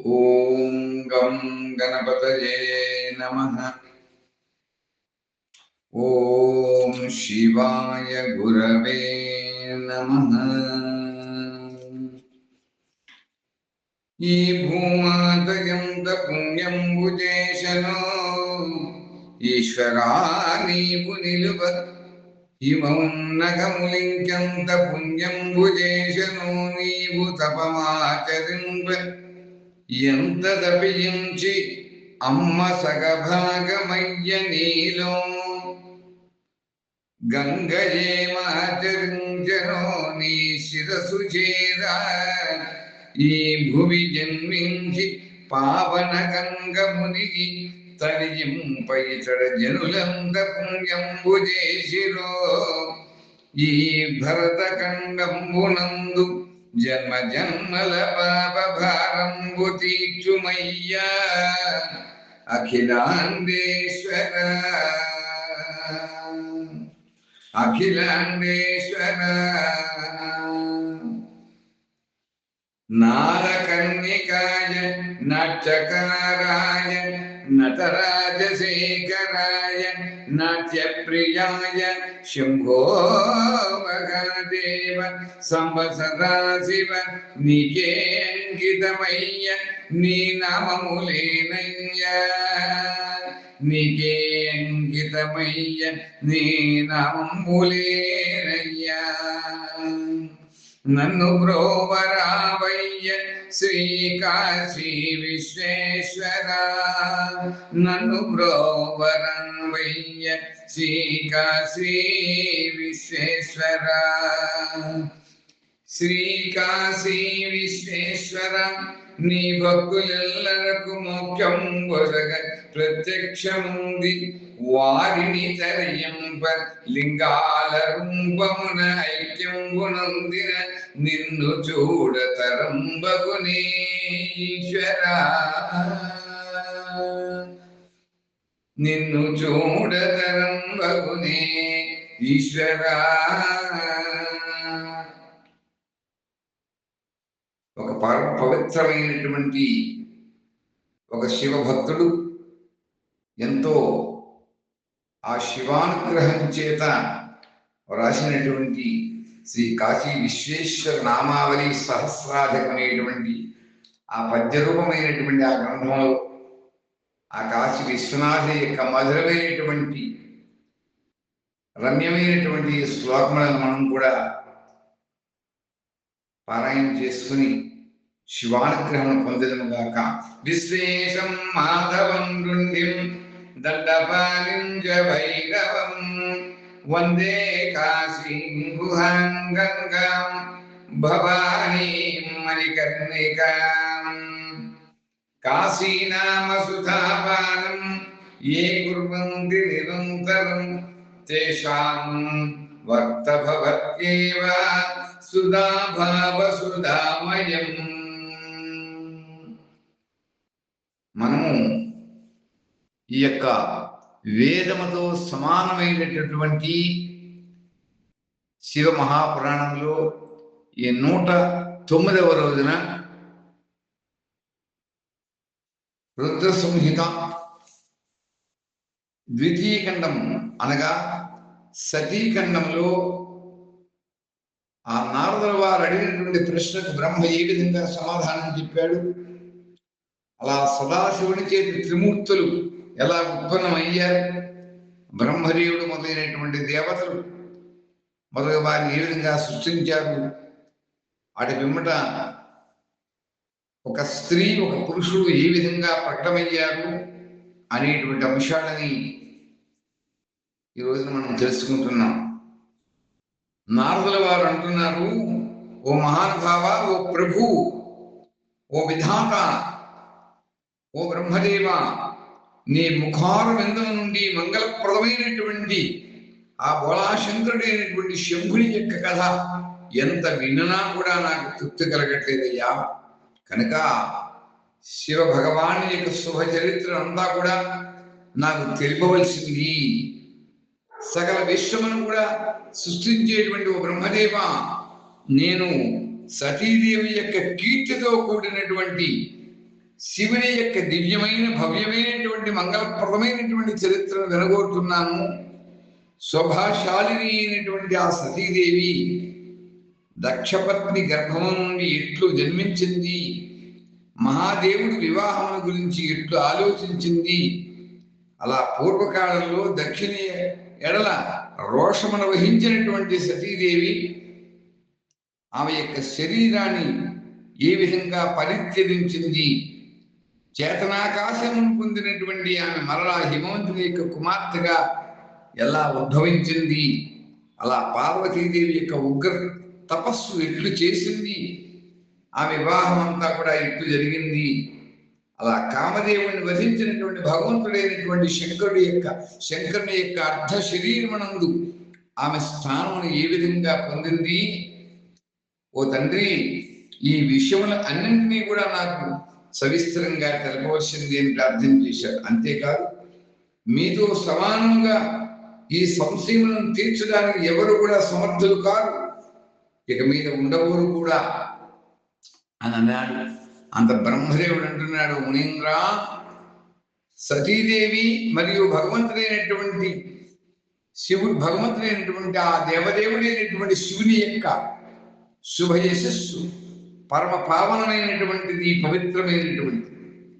ॐ गं गणपतये नमः ॐ शिवाय गुरवे नमः ఈ భూమాతయంత పుణ్యంబుజేశనో ఈశ్వరా నీవు నిలువ హిమౌన్నగములింకంత పుణ్యంబుజేశను నీవు తపమాచరింప ఎంత తపించి అమ్మ సగభాగమయ్య నీలో గంగయేమాచరించనో నీ శిరసు చేరా? ఈ భువి జన్మించి పావన గంగ మునిగి తరియింపై తడ జనులంత పుణ్యంబు చేసిరో? ఈ భరత ఖండంబునందు జన్మ జన్మల పాప భారంబు తీర్చుమయ్యా అఖిలాండేశ్వర అఖిలాండేశ్వర నారకన్నికాయ నాట్యకారాయ నటరాజశేఖరాయ నాట్యప్రియాయ శంభో మహాదేవ సంబ నీకే అంకితమయ్య నీ నామములేనయ్యా. నీకే అంకితమయ్య నీ నామములేనయ్యా. నన్ను బ్రోవరావయ్య శ్రీ కాశీ విశ్వేశ్వర. నన్ను బ్రోవరావయ్య శ్రీ కాశీ విశ్వేశ్వర. శ్రీ కాశీ విశ్వేశ్వర నీ భక్తులెల్లరకు మోక్షం ఒరగ ప్రత్యక్షముంది. వారిని తరయింప లింగాల రూపమున ఐక్యంబునందిన నిన్ను చూడ ఈశ్వరా. నిన్ను చూడతరంబగునే ఈశ్వరా. ఒక పరమ పవిత్రమైనటువంటి ఒక శివభక్తుడు ఎంతో ఆ శివానుగ్రహం చేత రాసినటువంటి శ్రీ కాశీ విశ్వేశ్వర నామావళి సహస్రాధికమైనటువంటి ఆ పద్యరూపమైనటువంటి ఆ గ్రంథంలో ఆ కాశీ విశ్వనాథ యొక్క మధురమైనటువంటి రమ్యమైనటువంటి శ్లోకములను మనం కూడా పారాయణ చేసుకుని శివానుగ్రహం పొందదము గాక. విశ్వేశం మాధవం నృణ్యం దండపాలింజ భైరవం వందే కాశీం గుహాం గంగాం భవానీం మణికర్ణికాం కాశీనామ సుధాపానం ఏ కుర్వంతి నిరంతరం తేషాం వర్త భవత్యేవ సుధాభావ సుధామయం మనము ఈ యొక్క వేదముతో సమానమైనటువంటి శివ మహాపురాణంలో ఈ నూట తొమ్మిదవ రోజున రుద్ర సంహిత ద్వితీయ ఖండం అనగా సతీఖండంలో ఆ నారదుల వారు అడిగినటువంటి ప్రశ్నకు బ్రహ్మ ఏ విధంగా సమాధానం చెప్పాడు? అలా సదాశివుని చేతి త్రిమూర్తులు ఎలా ఉత్పన్నమయ్యారు? బ్రహ్మదేవుడు మొదలైనటువంటి దేవతలు మొదలు వారిని ఏ విధంగా సృష్టించారు? వాటి పిమ్మట ఒక స్త్రీ ఒక పురుషుడు ఏ విధంగా ప్రకటమయ్యారు? అనేటువంటి అంశాలని ఈ రోజున మనం తెలుసుకుంటున్నాం. నారదుల వారు అంటున్నారు ఓ మహానుభావ ఓ ప్రభు ఓ విధాత ఓ బ్రహ్మదేవ నీ ముఖారు విందం నుండి మంగళప్రదమైనటువంటి ఆ బోళాశంకరుడైనటువంటి శంభుని యొక్క కథ ఎంత విన్నా కూడా నాకు తృప్తి కలగట్లేదయ్యా. కనుక శివ భగవాను యొక్క శుభ చరిత్ర అంతా కూడా నాకు తెలిపవలసింది సకల విశ్వమును కూడా సృష్టించేటువంటి ఓ బ్రహ్మదేవ నేను సతీదేవి యొక్క కీర్తితో కూడినటువంటి శివుని యొక్క దివ్యమైన భవ్యమైనటువంటి మంగళప్రదమైనటువంటి చరిత్రను వినగోరుతున్నాను శోభాశాలిని అయినటువంటి ఆ సతీదేవి దక్షపత్ని గర్భము నుండి ఎట్లు జన్మించింది? మహాదేవుడి వివాహం గురించి ఎట్లు ఆలోచించింది? అలా పూర్వకాలంలో దక్షిణ ఎడల రోషమును వహించినటువంటి సతీదేవి ఆమె యొక్క శరీరాన్ని ఏ విధంగా పరిత్యజించింది? చేతనాకాశమును పొందినటువంటి ఆమె మరలా హిమవంతుని యొక్క కుమార్తెగా ఎలా ఉద్భవించింది? అలా పార్వతీదేవి యొక్క ఉగ్ర తపస్సు ఎట్లు చేసింది? ఆ వివాహం అంతా కూడా ఎట్లు జరిగింది? అలా కామదేవుని వధించినటువంటి భగవంతుడైనటువంటి శంకరుడి యొక్క శంకరుని యొక్క అర్ధ శరీరమనందు ఆమె స్థానమును ఏ విధంగా పొందింది? ఓ తండ్రి ఈ విషయములు అన్నింటినీ కూడా నాకు సవిస్తరంగా తెలపవలసింది అని ప్రార్థన చేశారు? అంతేకాదు మీతో సమానంగా ఈ సంశయములను తీర్చడానికి ఎవరు కూడా సమర్థులు కారు. ఇక మీద ఉండవరు కూడా. అని అన్నాడు. అంత బ్రహ్మదేవుడు అంటున్నాడు మునీంద్ర సతీదేవి మరియు భగవంతుడైనటువంటి శివుడు భగవంతుడైనటువంటి ఆ దేవదేవుడైనటువంటి శివుని యొక్క శుభ యశస్సు పరమ పావనమైనటువంటిది పవిత్రమైనటువంటిది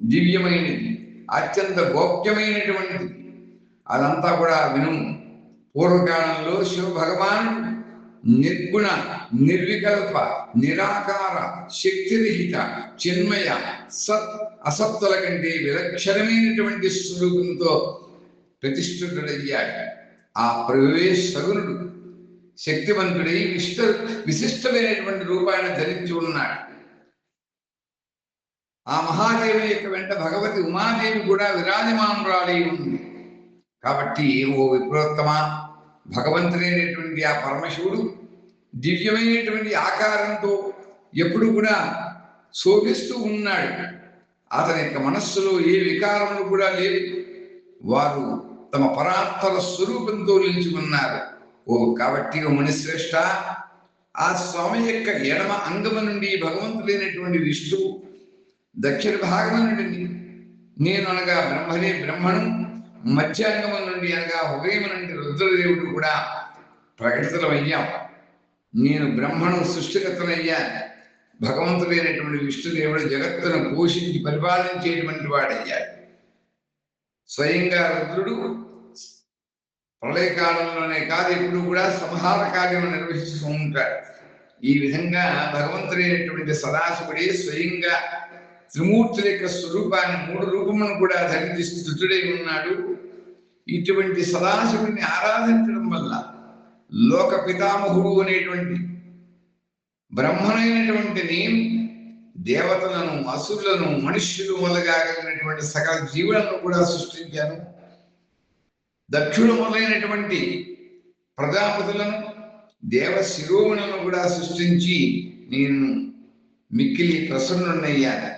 దివ్యమైనది అత్యంత గోప్యమైనటువంటిది. అదంతా కూడా విను. పూర్వకాలంలో శివ భగవాన్ నిర్గుణ నిర్వికల్ప నిరాకార శక్తిరహిత చిన్మయ సత్ అసత్తుల కంటే విలక్షణమైనటువంటి స్వరూపంతో ప్రతిష్ఠితుడయ్యాడు. ఆ ప్రవేశగునుడు శక్తివంతుడై విష్ట విశిష్టమైనటువంటి రూపాన్ని ధరించి ఉన్నాడు. ఆ మహాదేవి యొక్క వెంట భగవతి ఉమాదేవి కూడా విరాజమానురాలై ఉంది. కాబట్టి ఓ విప్రోత్తమ భగవంతుడైనటువంటి ఆ పరమశివుడు దివ్యమైనటువంటి ఆకారంతో ఎప్పుడు కూడా శోభిస్తూ ఉన్నాడు. అతని యొక్క మనస్సులో ఏ వికారములు కూడా లేవు. వారు తమ పరాత్పర స్వరూపంతో నిలుచుకున్నారు ఓ కాబట్టి ఓ మునిశ్రేష్ట ఆ స్వామి యొక్క ఎడమ అంగము నుండి భగవంతుడైనటువంటి విష్ణువు దక్షిణ భాగము నుండి నేను అనగా బ్రహ్మనే బ్రహ్మను మధ్యాంగము నుండి అనగా హృదయం నుండి రుద్రదేవుడు కూడా ప్రకటితమయ్యాం నేను బ్రహ్మను సృష్టికర్తనయ్యా. భగవంతుడైనటువంటి విష్ణుదేవుడు జగత్తును పోషించి పరిపాలించేటువంటి వాడయ్యాడు స్వయంగా రుద్రుడు ప్రళయకాలంలోనే కాదు ఎప్పుడు కూడా సంహార కార్యం నిర్వహిస్తూ ఉంటాడు ఈ విధంగా భగవంతుడైనటువంటి సదాశివుడే స్వయంగా త్రిమూర్తుల యొక్క స్వరూపాన్ని మూడు రూపములను కూడా ధరించి స్థుతుడై ఉన్నాడు. ఇటువంటి సదాశివుడిని ఆరాధించడం వల్ల లోక పితామహుడు అనేటువంటి బ్రహ్మనైనటువంటి దేవతలను అసురులను మనుష్యులు మొదలుగా కలిగినటువంటి సకల జీవులను కూడా సృష్టించాను. దక్షుడు మొదలైనటువంటి ప్రజాపతులను దేవ శిరోమణులను కూడా సృష్టించి నేను మిక్కిలి ప్రసన్నున్నయ్యాను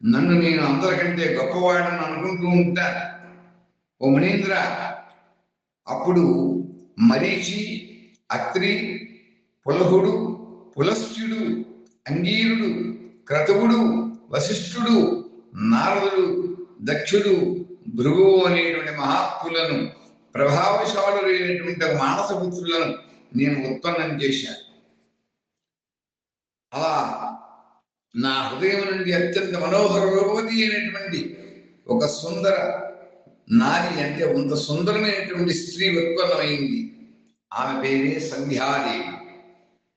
నన్ను నేను అందరికంటే గొప్పవాడని అనుకుంటూ ఉంటాను ఓ మునీంద్ర అప్పుడు మరీచి అత్రి పులహుడు పులస్త్యుడు అంగీరుడు క్రతువుడు వశిష్ఠుడు నారదుడు దక్షుడు భృగువు అనేటువంటి మహాత్ములను ప్రభావశాలురైనటువంటి మానసపుత్రులను నేను ఉత్పన్నం చేశాను. అలా నా హృదయం నుండి అత్యంత మనోహర రూపవతి అయినటువంటి ఒక సుందర నారి అంటే అంత సుందరమైనటువంటి స్త్రీ ఉత్పన్నమైంది. ఆమె పేరే సంధ్యాదేవి.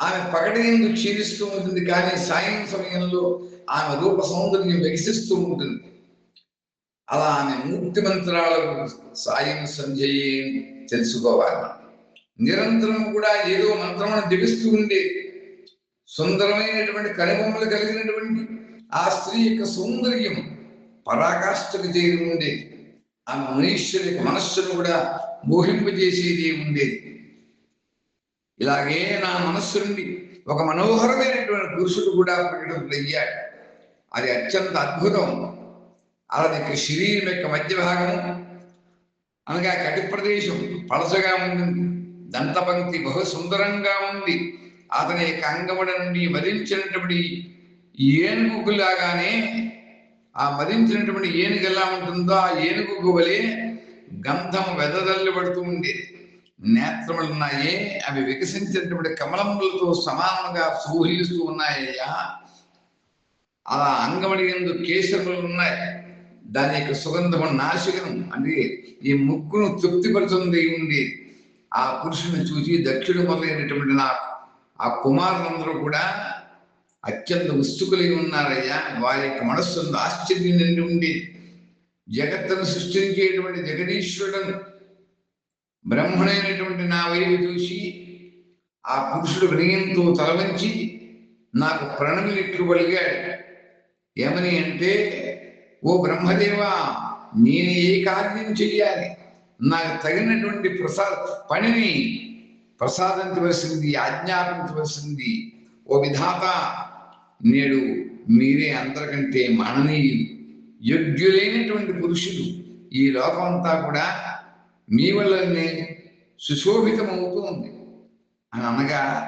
ఆమె పగటి ఎందుకు క్షీణిస్తూ ఉంటుంది కానీ సాయం సమయంలో ఆమె రూప సౌందర్యం వికసిస్తూ ఉంటుంది. అలా ఆమె మూర్తి మంత్రాలకు సాయం సంధ్యయే తెలుసుకోవాలి. నిరంతరం కూడా ఏదో మంత్రమును జపిస్తూ ఉండే సుందరమైనటువంటి కనుబొమ్మలు కలిగినటువంటి ఆ స్త్రీ యొక్క సౌందర్యం పరాకాష్ఠకు చేరి ఉండేది ఆ మనుష్యుల యొక్క మనస్సును కూడా మోహింపజేసేది ఉండేది ఇలాగే నా మనస్సు నుండి ఒక మనోహరమైనటువంటి పురుషుడు కూడా ప్రకటితుడయ్యాడు అది అత్యంత అద్భుతం. అలాది యొక్క శరీరం యొక్క మధ్య భాగం అనగా కటి ప్రదేశం పలసగా ఉంటుంది దంతపంక్తి బహు సుందరంగా ఉంది. అతని యొక్క అంగముడ నుండి వధించినటువంటి ఏనుగులాగానే ఆ మరించినటువంటి ఏనుగు ఎలా ఉంటుందో ఆ ఏనుగు వలె గంధం వెదదల్లి పడుతూ ఉండేది నేత్రములున్నాయే అవి వికసించినటువంటి కమలములతో సమానంగా సూహిస్తూ ఉన్నాయ్యా అలా అంగమడి ఎందు కేశములు ఉన్నాయి. దాని యొక్క సుగంధము నాశకం అంటే ఈ ముక్కును తృప్తిపరుచుంది ఉంది ఆ పురుషుని చూసి దక్షిణ మొదలైనటువంటి నా ఆ కుమారులందరూ కూడా అత్యంత ఉత్సుకులై ఉన్నారయ్యా. వారి యొక్క మనస్సు ఆశ్చర్యం నిండి ఉంది జగత్తును సృష్టించేటువంటి జగదీశ్వరుడు బ్రహ్మణైనటువంటి నా వైపు చూసి ఆ పురుషుడు వినయంతో తలవంచి నాకు ప్రణమిలిట్లు పలిగాడు ఏమని అంటే ఓ బ్రహ్మదేవా నేను ఏ కార్యం చెయ్యాలి? నాకు తగినటువంటి ప్రసాద పనిని ప్రసాదించవలసింది ఆజ్ఞాపించవలసింది. ఓ విధాత నేడు మీరే అందరికంటే మాననీయులు యోగ్యులైనటువంటి పురుషులు. ఈ లోకం అంతా కూడా మీ వల్లనే సుశోభితమవుతుంది. అని అనగా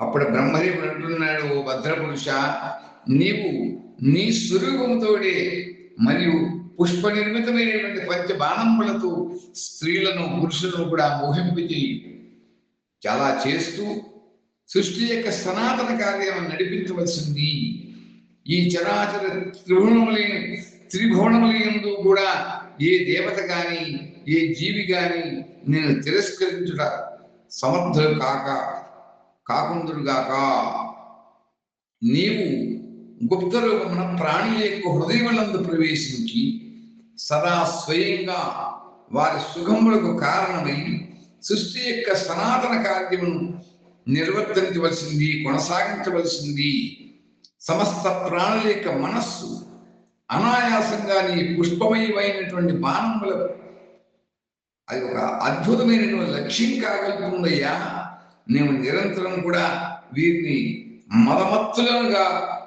అప్పుడు బ్రహ్మదేవుడు అంటున్నాడు ఓ భద్రపురుష నీవు నీ స్వరూపంతోడే మరియు పుష్ప నిర్మితమైనటువంటి పంచ బాణములతో స్త్రీలను పురుషులను కూడా మోహింపజేయి. చాలా చేస్తూ సృష్టి యొక్క సనాతన కార్యం నడిపించవలసింది. ఈ చరాచర త్రిభువనములైన త్రిభువనములందు కూడా ఏ దేవత గాని ఏ జీవి గాని నేను తిరస్కరించుట సమర్థుడు కాక కాకుందురుగాక. నీవు గుప్త రూపమున ప్రాణుల యొక్క హృదయములందు ప్రవేశించి సదా స్వయంగా వారి సుఖములకు కారణమై సృష్టి యొక్క సనాతన కార్యమును నిర్వర్తించవలసింది కొనసాగించవలసింది. సమస్త ప్రాణుల యొక్క మనస్సు అనాయాసంగా నీ పుష్పమయమైనటువంటి బాణముల అది ఒక అద్భుతమైనటువంటి లక్ష్యం కాగలుగుతుందయ్యా. మేము నిరంతరం కూడా వీరిని మదమత్తులుగా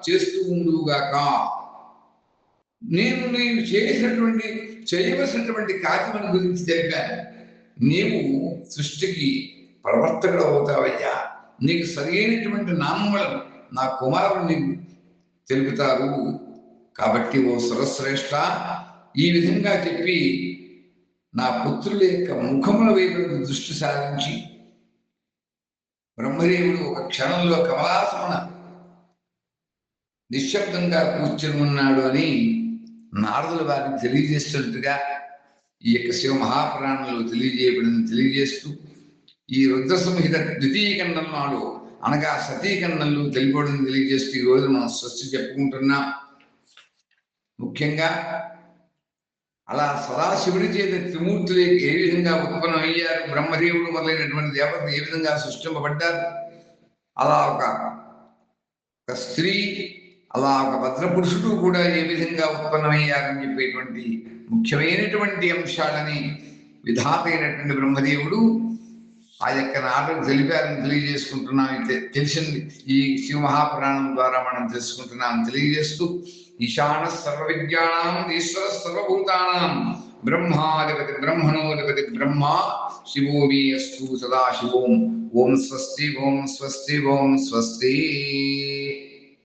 చేస్తూ ఉండుగాక. నేను నేను చేసినటువంటి చేయవలసినటువంటి కార్యముల గురించి తెలిపాను. నీవు సృష్టికి ప్రవర్తకుడు అవుతావయ్యా నీకు సరైనటువంటి నామములను నా కుమారుడు నీకు తెలుపుతారు. కాబట్టి ఓ సురశ్రేష్ట ఈ విధంగా చెప్పి నా పుత్రుల యొక్క ముఖముల వైపు దృష్టి సారించి బ్రహ్మదేవుడు ఒక క్షణంలో కమలాసమన నిశ్శబ్దంగా కూర్చుని ఉన్నాడు అని నారదుల వారిని తెలియజేస్తున్నట్టుగా ఈ యొక్క శివ మహాపురాణంలో తెలియజేయబడింది. తెలియజేస్తూ ఈ రుద్ర సంహిత ద్వితీయ ఖండం నాడు అనగా సతీఖండంలో తెలియబడిన తెలియజేస్తూ ఈ రోజు మనం స్వస్తి చెప్పుకుంటున్నాం. ముఖ్యంగా అలా సదాశివుడి చేత త్రిమూర్తులు ఏ విధంగా ఉత్పన్నమయ్యారు? బ్రహ్మదేవుడు మొదలైనటువంటి దేవతలు ఏ విధంగా సృష్టింపబడ్డారు? అలా ఒక స్త్రీ అలా ఒక భద్రపురుషుడు కూడా ఏ విధంగా ఉత్పన్నమయ్యారని చెప్పేటువంటి ముఖ్యమైనటువంటి అంశాలని విధాత అయినటువంటి బ్రహ్మదేవుడు ఆ యొక్క నాటకు తెలిపారని తెలియజేసుకుంటున్నాం. తెలిసింది. ఈ శివ మహాపురాణం ద్వారా మనం తెలుసుకుంటున్నాం. తెలియజేస్తూ ఈశాన సర్వ విజ్ఞానం ఈశ్వర సర్వభూతానం బ్రహ్మాధిపతి బ్రహ్మణోధిపతి బ్రహ్మ శివో మీ అస్తు సదా శివోం ఓం స్వస్తి ఓం స్వస్తి ఓం స్వస్తి.